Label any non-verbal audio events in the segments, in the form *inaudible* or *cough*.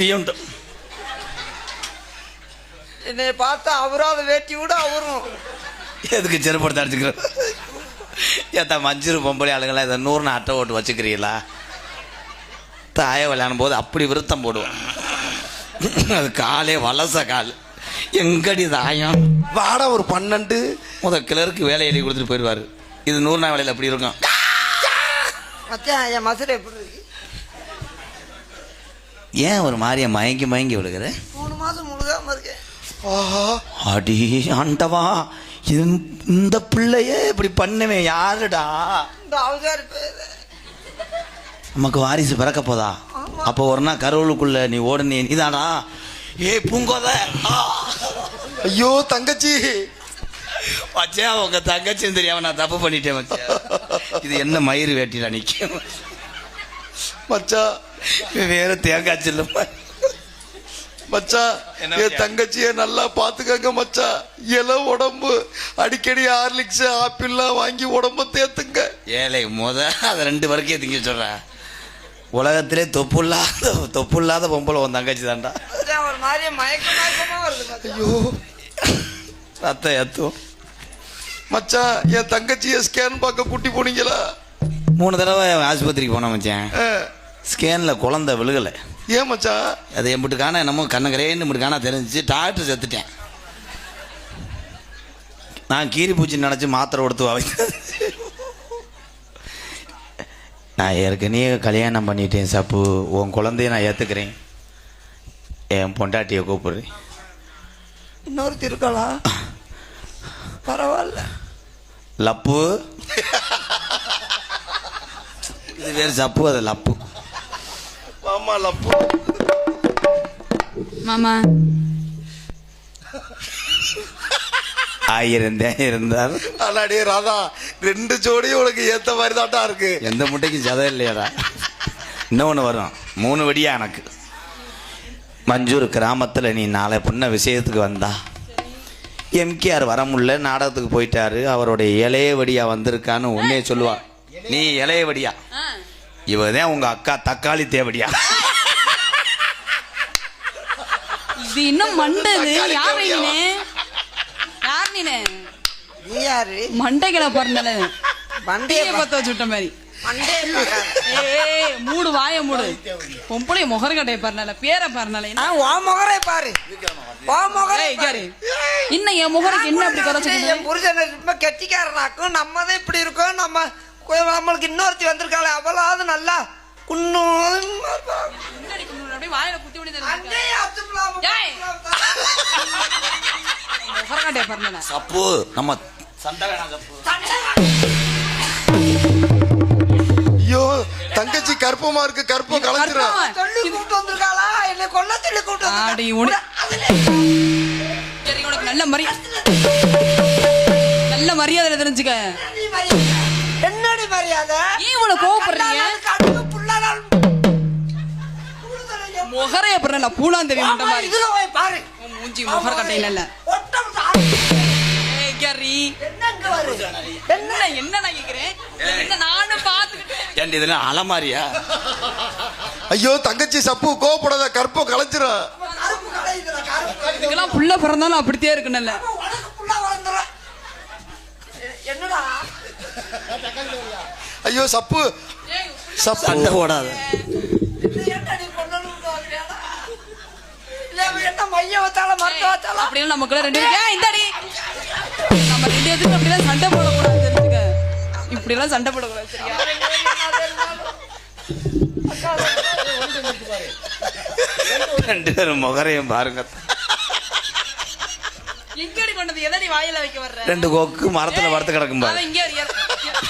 பியுண்டு. என்னை பார்த்தா அவரும் அதை வேட்டி விட அவரும். எதுக்கு செருப்படுத்த அடிச்சுக்கிறோம் ஏத்தா மஞ்சள் பொம்பளை ஆளுங்களா இதை நூறுன்னு அட்டை ஓட்டு வச்சுக்கிறீங்களா? தாய விளையாடும் போது அப்படி விருத்தம் போடுவோம். அது காலே வலச கால். எங்கடி தாயம்? வாடா ஒரு பன்னெண்டு. முத கிளருக்கு வேலை எழுதி கொடுத்துட்டு போயிடுவாரு. இது நூறு நாள் வேலையில் அப்படி இருக்கும். மச்சான் என் மசுரை எப்படி இருக்கு? ஏன் ஒரு மாதிரியா மயங்கி மயங்கி விழுகிற? மூணு மாசம் முழுகாம இருக்கேன். ஆஹா அடி ஆண்டவா இந்த பிள்ளையே இப்படி பண்ணுவேன் யாருடா? இந்த பேர். நமக்கு வாரிசு பிறக்க போதா? அப்போ ஒரு நாள் கருவலுக்குள்ள நீ ஓடுனே நீதானா ஏ பூங்கோத. ஐயோ தங்கச்சி. வச்சே உங்க தங்கச்சின்னு தெரியாம நான் தப்பு பண்ணிட்டேன் மச்சான். இது என்ன மயிறு வேட்டில நிக்கும்? மச்சான் வேற தேங்காய் செல்லும் என்ன என்? தங்கச்சிய நல்லா பாத்துக்கங்க மச்சான் இல உடம்பு. அடிக்கடி ஹார்லிக்ஸ் ஆப்பிள்லாம் வாங்கி உடம்ப தேத்துங்க. ஏழை முத அதை ரெண்டு வரைக்கும் திங்க சொல்ற. உலகத்திலே தொப்புள்ளாத தொப்புள்ளாத பொம்பளை உன் தங்கச்சி தான்டா. மச்சான் ஒரு மாதிரி மயக்க மயக்கமா வருது மச்சான். ஐயோ. ரத்தம் ஏத்தும். மச்சான் என் தங்கச்சிய ஸ்கேன் பார்க்க கூட்டி போனீங்களா? மூணு தடவை ஆஸ்பத்திரிக்கு போனோம் மச்சான். ஸ்கேனில் குழந்தை விழுகலை. ஏன் மச்சான் அது எம்பிட்டு காண என்னமோ கண்ணகரேன்னு இப்படி காண தெரிஞ்சிச்சு. டாக்டர் செத்துட்டேன். நான் கீரி பூச்சி நினச்சி மாத்திரை கொடுத்து வைத்து நான் ஏற்கனவே கல்யாணம் பண்ணிட்டேன் சப்பு. உன் குழந்தைய நான் ஏற்றுக்கிறேன் என் பொண்டாட்டியை கூப்பிடுறேன். இன்னொருத்தி இருக்காளா? பரவாயில்ல. லப்பு. இது வேறு சப்பு அது லப்பு. ஆமா லப்பு மாமா ஆயிருந்தேன் இருந்தார் ராதா ரெண்டு ஜோடியும் உனக்கு ஏத்த மாதிரி தான்டா இருக்கு. எந்த முட்டைக்கும் சதை இல்லையாடா. இன்னொன்று வரும். மூணு வெடியா எனக்கு. மஞ்சூர் கிராமத்தில் நீ நாளை பொண்ண விஷயத்துக்கு வந்தா. எம்கேஆர் வர முடியல நாடகத்துக்கு போயிட்டாரு. அவருடைய இளைய வடியா வந்திருக்கான்னு உன்னே சொல்லுவார் நீ இளைய வடியா. இவதான் உங்க அக்கா தக்காளி தேவடியா? இது இன்னும் மண்டது. யார் நீனே? யார் நீனே? நீ யாரு? மண்டைகளை பிறந்தல மண்டைய டீய பத்த வச்சுட்ட மாதிரி. ஏய் மூடு வாய மூடு. பொம்பளை முகர்கட்டைய பாருனால பேரை பாருனால வா முகரை பாரு. வா முகரை ஏய் கேரு இன்னும் என் முகருக்கு என்ன அப்படி குறைச்சு என் புருஷனை ரொம்ப கெட்டிக்காரனாக்கும். நம்ம தான் இப்படி இருக்கோம். நம்ம நம்மளுக்கு இன்னொருத்தி வந்திருக்காளே அவளாவது நல்லா குன்னும் சப்பு நம்ம ஐயோ தங்கச்சி கற்பமா இருக்கு கற்பம் கற்பமா? சொல்லி கூப்பிட்டு வந்திருக்காளா? என்னை கொல்ல சொல்லி கூப்பிட்டு ஆடி உனக்கு நல்ல மரியாதை நல்ல மரியாதை தெரிஞ்சுக்க. முகரைய பாருனால பூலாந்தேவி ஆமா, மாதிரி? இதுல போய் பாரு. உன் மூஞ்சி முகர் கட்டையில இல்ல. ஒட்டம் சாரு. ஏய் கேரி என்ன இங்க வருது என்ன என்ன? நான் கேக்குறேன்? என்ன நானும் பாத்துக்கிட்டேன் ஏன்டி இதெல்லாம் அலமாரியா? ஐயோ தங்கச்சி சப்பு கடையுதுல, கருப்பு கடையுது. இதுக்கெல்லாம் புள்ள பிறந்தாலும் அப்படித்தே. எ- என்னடா? ஐயோ சப்பு. சப்பு. சண்டை ஓடாத இது என்னடி கொல்லணும்னு பார்க்கறியாடா? இல்ல, வச்சாலா வச்சாலா அப்படியே நமக்குள்ள ரெண்டு பேரும் இந்தாடி. நம்ம ரெண்டு பேருக்கு அப்படிலாம் சண்டை போடக்கூடாது தெரிஞ்சுக்க. இப்படி எல்லாம் சண்டை போடக்கூடாது சரியா ரெண்டு பேரும் முகரையும் பாருங்க. எங்கடி கொண்டது எதடி வாயில வைக்க வர்ற? ரெண்டு கொக்கு மரத்துல வறுத்து கிடக்கும் பாரு. இங்கே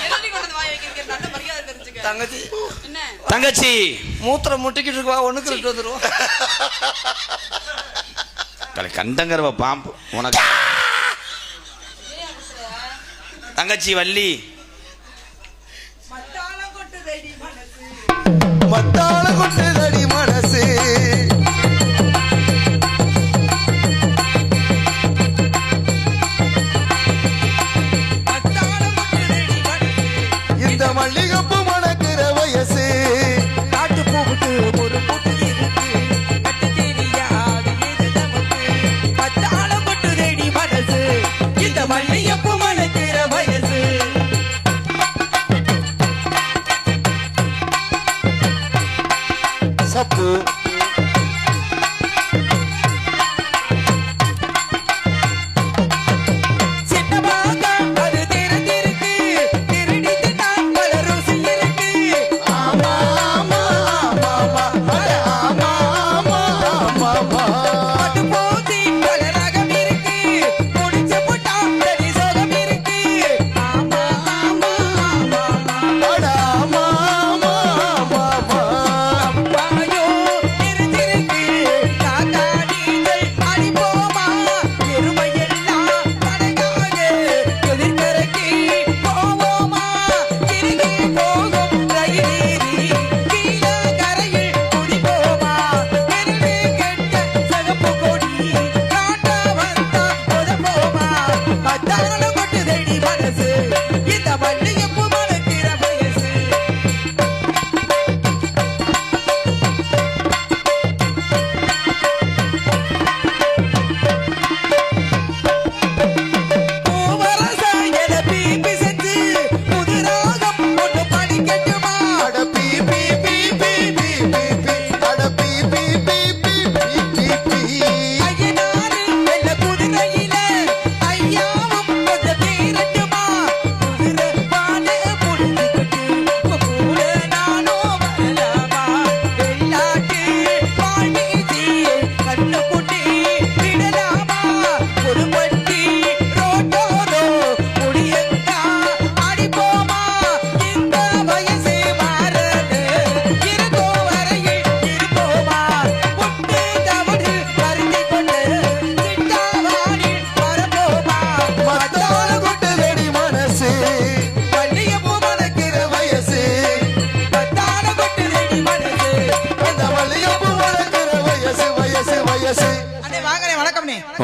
எதடி கொண்டது வாய் வைக்க நல்ல மரியாதை தெரிஞ்சுக்க. தங்கச்சி. என்ன? தங்கச்சி. மூத்திரம் முட்டிக்கிட்டு இருக்கா ஒண்ணுக்கு வந்துருவோம் *laughs* தலை கண்டங்கரவ பாம்பு உனக்கு. தங்கச்சி வள்ளி. மத்தாள கொட்டுதடி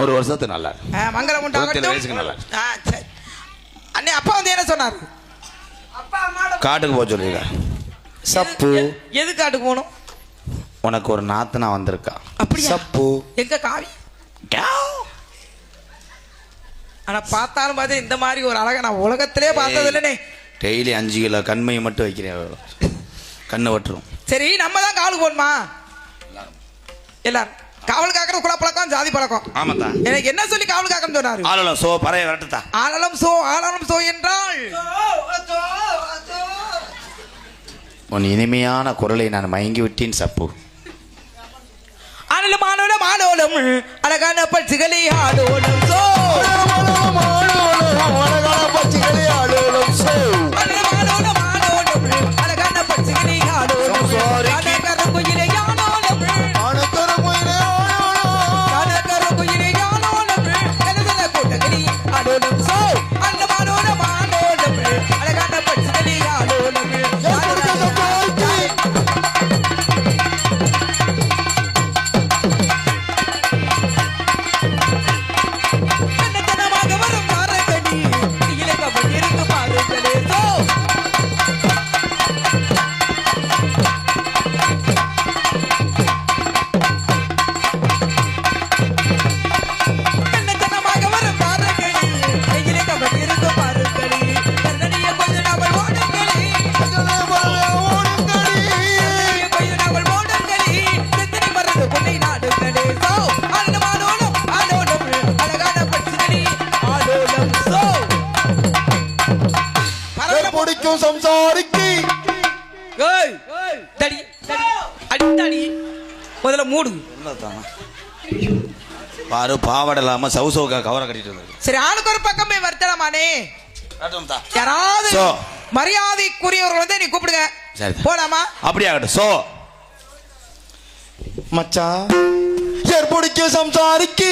நூறு வருஷத்துக்கு நல்லா மங்களம் வயசுக்கு உண்டாகட்டும் நல்லா அண்ணே அப்பா வந்து என்ன சொன்னார்? காட்டுக்கு போக சொல்லியிருக்கேன் சப்பு. எது- காட்டுக்கு போகணும்? உனக்கு ஒரு நாத்தனா வந்திருக்கா. அப்படியா? சப்பு. எங்க காவி? ஆனா பார்த்தாலும் பார்த்து இந்த மாதிரி ஒரு அழகை நான் உலகத்திலே பார்த்தது இல்லைனே டெய்லி அஞ்சு கிலோ கண்மையை மட்டும் வைக்கிறேன். கண்ணு வட்டுரும் சரி நம்ம தான் காவலுக்கு போகணுமா? எல்லாரும். காவல் காக்கிற குல பழக்கம் ஜாதி பழக்கம். ஆமாத்தா. எனக்கு என்ன சொல்லி காவல் காக்கணும் சொன்னாரு? ஆளலாம் சோ பறைய வரட்டுத்தா. ஆளலம் சோ ஆளலம் சோ என்றால்? உன் இனிமையான குரலை நான் மயங்கி விட்டேன் சப்பு. ஆனலம் ஆனலம் ஆனோலம் அழகான பட்சிகளை ஆடோலம் சோ. சம்சாரிக்கு ஏய் தடி தடி அடி தடி முதல்ல மூடு பாரு பாவாடை இல்லாம சவுசவுக்கா கவரை கட்டிட்டு வந்திருக்கு சரி ஆளுக்கு ஒரு பக்கமே வருத்தலாமானே. யாராவது சோ. மரியாதைக்குரியவர்கள் வந்து நீ கூப்பிடுங்க சரி. போலாமா அப்படியே ஆகட்டும் சோ மச்சான் ஏற்படிக்க சம்சாரிக்கு